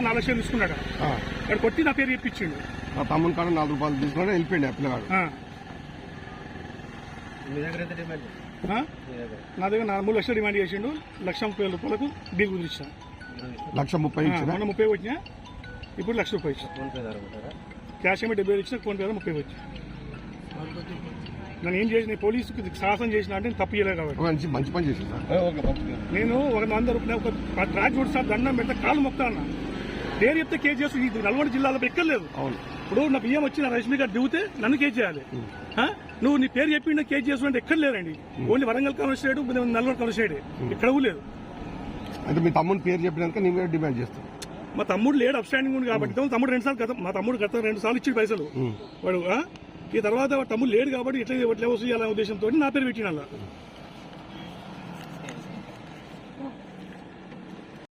మొత్తం నాలుగు లక్షలు తీసుకున్నాడు. వాడు కొట్టి నా పేరు చెప్పించిండు. మా తమ్ముని కాడ నాలుగు రూపాయలు తీసుకొని వెళ్ళిపోయింది ఆ పిల్లగాడు. ఆ. ఆ? నా దగ్గర. నా మూడు లక్షలు డిమాండ్ చేసిండు. లక్ష ముప్పై వేల రూపాయలకు డీల్ కుదిరిచ్చాను. లక్ష ముప్పై ఇచ్చిన? మొన్న ముప్పై వచ్చినా ఇప్పుడు లక్ష రూపాయలు ఉంటారా క్యాష్ ఏమో డెబ్బై ఇచ్చిన ఫోన్ పే ముప్పై వచ్చి నన్ను ఏం చేసిన పోలీసుకి సాహసం చేసిన అంటే నేను తప్పు చేయలేదు కాబట్టి. మంచి మంచి పని చేసింది నేను ఒక వంద రూపాయలు ఒక ట్రాన్స్పోర్ట్ సార్ దండం పెడితే కాలు మొక్తా అన్న. పేరు చెప్తే కేసు చేసి ఇది నల్గొండ జిల్లాలో ఎక్కర్లేదు. అవును. ఇప్పుడు నా బియ్యం వచ్చి నా రష్మి గారు దిగితే నన్ను కేసు చేయాలి? నువ్వు నీ పేరు చెప్పి నా కేసు చేస్తుంటే ఎక్కడ లేరండి ఓన్లీ వరంగల్ కాన్స్టేట్ నల్గొండ కాన్స్టేట్ ఇక్కడ లేదు. అయితే మీ తమ్ముని పేరు చెప్పినాక నీ మీద డిమాండ్ చేస్తాం మా తమ్ముడు లేడు అప్స్టాండింగ్ ఉంది కాబట్టి. తమ్ముడు రెండు సార్లు మా తమ్ముడు గత రెండు సార్లు ఇచ్చి పైసలు. వాడు? ఈ తర్వాత తమ్ముడు లేడు కాబట్టి ఎట్లా వసూలు చేయాలనే ఉద్దేశంతో నా పేరు పెట్టిన